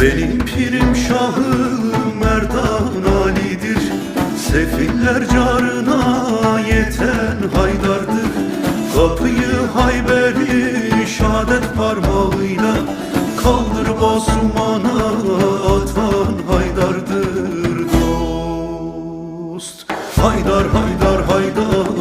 Benim pirim şahı Merdan Ali'dir Sefiller carına yeten Haydar'dır. Kapıyı Hayber'i şadet parmağıyla Kaldır basumana atan Haydar'dır dost. Haydar Haydar Haydar.